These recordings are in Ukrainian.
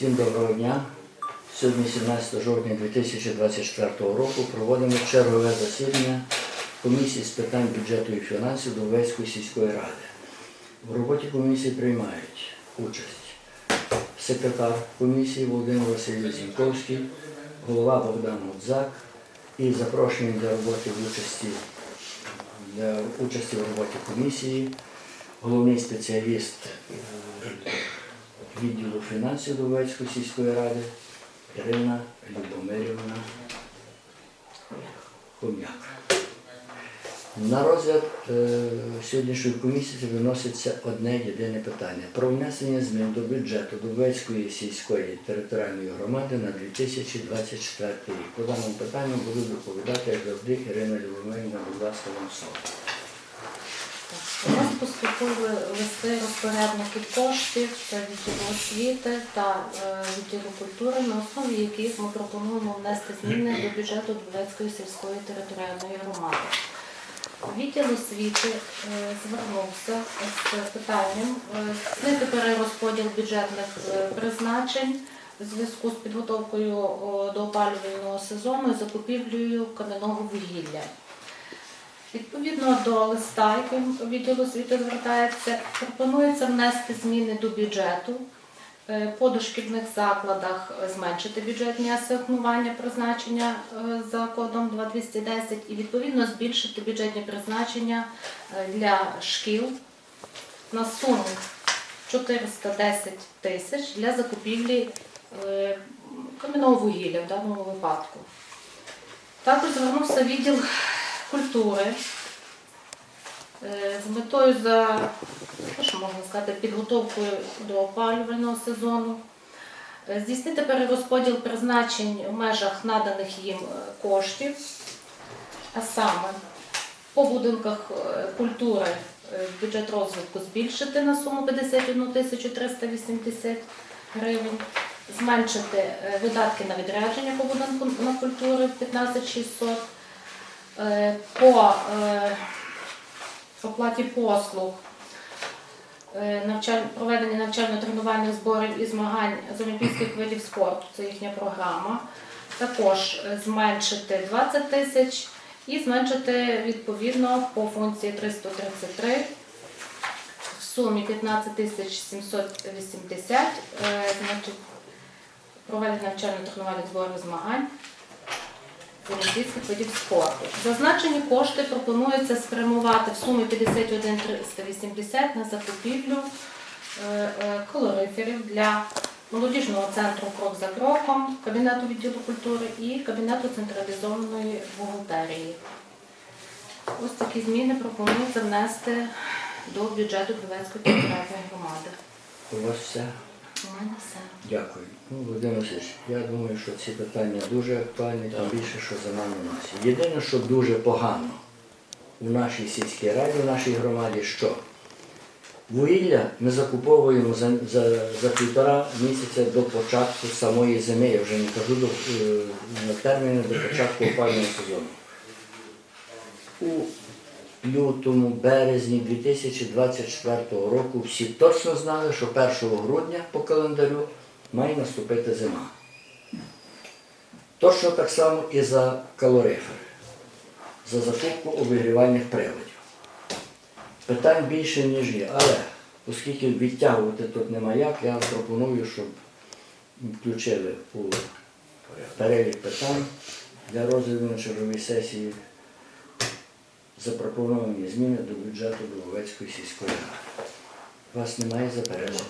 Всім доброго дня. Сьогодні 17 жовтня 2024 року проводимо чергове засідання комісії з питань бюджету і фінансів Довецької сільської ради. В роботі комісії приймають участь секретар комісії Володимир Васильович Зіньковський, голова Богдан Гудзак і запрошені для роботи в участі для участі в роботі комісії головний спеціаліст е, відділу фінансів Довецької сільської ради Ірина Любомирівна Хом'як. На розгляд е, сьогоднішньої комісії виноситься одне єдине питання про внесення змін до бюджету Довецької сільської територіальної громади на 2024 рік. По даному питанню буду доповідати, як завжди, Ірина Любомирівна, будь ласка, вам слово. У нас поступили листи розпорядників коштів це відділу освіти та е, відділу культури, на основі яких ми пропонуємо внести зміни до бюджету Дубецької сільської територіальної громади. Відділ освіти е, звернувся з питанням е, знити перерозподіл бюджетних призначень у зв'язку з підготовкою до опалювального сезону і закупівлею кам'яного вугілля. Відповідно до листа, яким відділ освіти звертається, пропонується внести зміни до бюджету. Е, По дошкільних закладах зменшити бюджетні асигнування призначення е, за кодом 2210 і відповідно збільшити бюджетні призначення е, для шкіл на суму 410 тисяч для закупівлі кам'яного вугілля в даному випадку. Також звернувся відділ культури е, з метою за ну, що можна сказати, підготовкою до опалювального сезону. Е, Здійснити перерозподіл призначень в межах наданих їм е, коштів, а саме по будинках культури бюджет розвитку збільшити на суму 51 380 гривень, зменшити видатки на відрядження по будинку на культури 15 600 Е, по е, оплаті послуг е, проведення навчально-тренувальних зборів і змагань з олімпійських видів спорту, це їхня програма. Також е, зменшити 20 тисяч і зменшити відповідно по функції 333 в сумі 15 тисяч 780, е, значить, проведення навчально-тренувальних зборів змагань олімпійських видів спорту. Зазначені кошти пропонується спрямувати в сумі 51 380 на закупівлю е, е, колориферів для молодіжного центру Крок за кроком, Кабінету відділу культури і Кабінету централізованої бухгалтерії. Ось такі зміни пропонується внести до бюджету Дубецької територіальної громади. У? У мене все. Дякую. Ну, Володимир Васильович, я думаю, що ці питання дуже актуальні, тим більше, що за нами носять. Єдине, що дуже погано в нашій сільській раді, в нашій громаді, що вугілля ми закуповуємо за, за, за півтора місяця до початку самої зими. Я вже не кажу до е, на терміни до початку опалювального сезону. У лютому, березні 2024 року всі точно знали, що 1 грудня по календарю має наступити зима. Точно так само і за калорифери, за закупку обігрівальних приладів. Питань більше, ніж є. Але оскільки відтягувати тут нема як, я пропоную, щоб включили у перелік питань для розгляду на черговій сесії запропоновані зміни до бюджету Дубовецької сільської ради. Вас немає заперечень?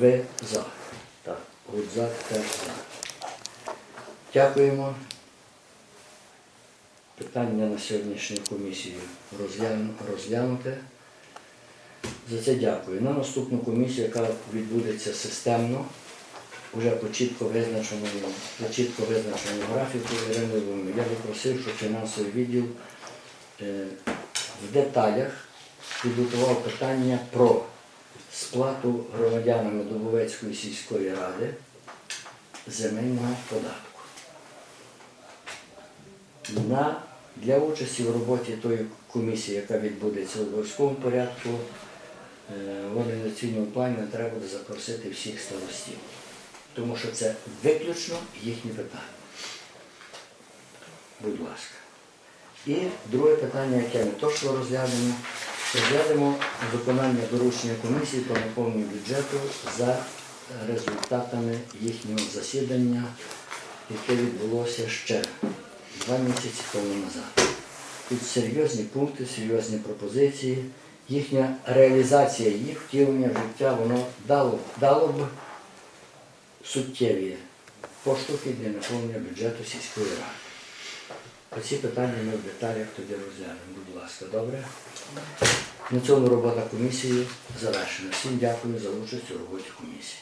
Ви за. Так. Гудзак теж за. Дякуємо. Питання на сьогоднішню комісію розглянуте. За це дякую. На наступну комісію, яка відбудеться системно, вже по чітко визначеному, по чітко визначеному графіку я би просив, щоб фінансовий відділ в деталях підготував питання про сплату громадянами Дубовецької сільської ради земельного податку. На, для участі в роботі тої комісії, яка відбудеться у обов'язковому порядку, е, в організаційному плані треба буде запросити всіх старостів. тому що це виключно їхні питання. Будь ласка. І друге питання, яке ми точно розглянемо, розглянемо виконання доручення комісії по наповненню бюджету за результатами їхнього засідання, яке відбулося ще два місяці тому назад. Тут серйозні пункти, серйозні пропозиції. Їхня реалізація їх втілення в життя, воно дало, дало б суттєві поштовхи для наповнення бюджету сільської ради. Оці питання ми в деталях тоді розглянемо. Будь ласка, добре? На цьому робота комісії завершена. Всім дякую за участь у роботі комісії.